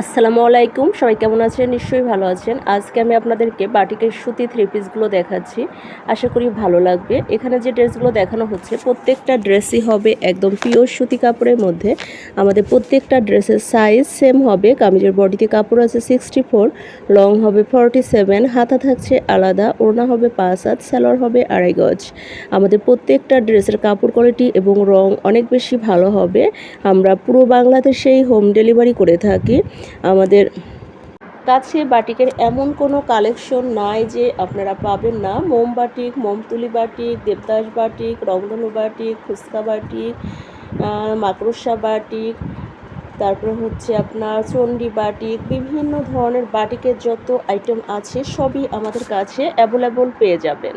আসসালামু আলাইকুম। সবাই কেমন আছেন? নিশ্চয়ই ভালো আছেন। আজকে আমি আপনাদেরকে বাটিকের সুতি থ্রি পিসগুলো দেখাচ্ছি। আশা করি ভালো লাগবে। এখানে যে ড্রেসগুলো দেখানো হচ্ছে, প্রত্যেকটা ড্রেসই হবে একদম পিওর সুতি কাপড়ের মধ্যে। আমাদের প্রত্যেকটা ড্রেসের সাইজ সেম হবে। কামিজের বডিতে কাপড় আছে সিক্সটি ফোর লং হবে ফর্টি সেভেন হাতা থাকছে আলাদা, ওড়না হবে পাঁচ হাত স্যালোয়ার হবে আড়াই গজ। আমাদের প্রত্যেকটা ড্রেসের কাপড় কোয়ালিটি এবং রং অনেক বেশি ভালো হবে। আমরা পুরো বাংলাদেশেই হোম ডেলিভারি করে থাকি। আমাদের। কাছে বাটিকের এমন কোনো কালেকশন নাই যে আপনারা পাবেন না। মোম বাটিক, মোমতুলি বাটিক, দেবদাস বাটিক, রংধনু বাটিক, ফুচকা বাটিক মাকড়সা বাটিক, তারপর হচ্ছে আপনার চণ্ডী বাটিক, বিভিন্ন ধরনের বাটিকের যত আইটেম আছে সবই আমাদের কাছে অ্যাভেলেবল পেয়ে যাবেন।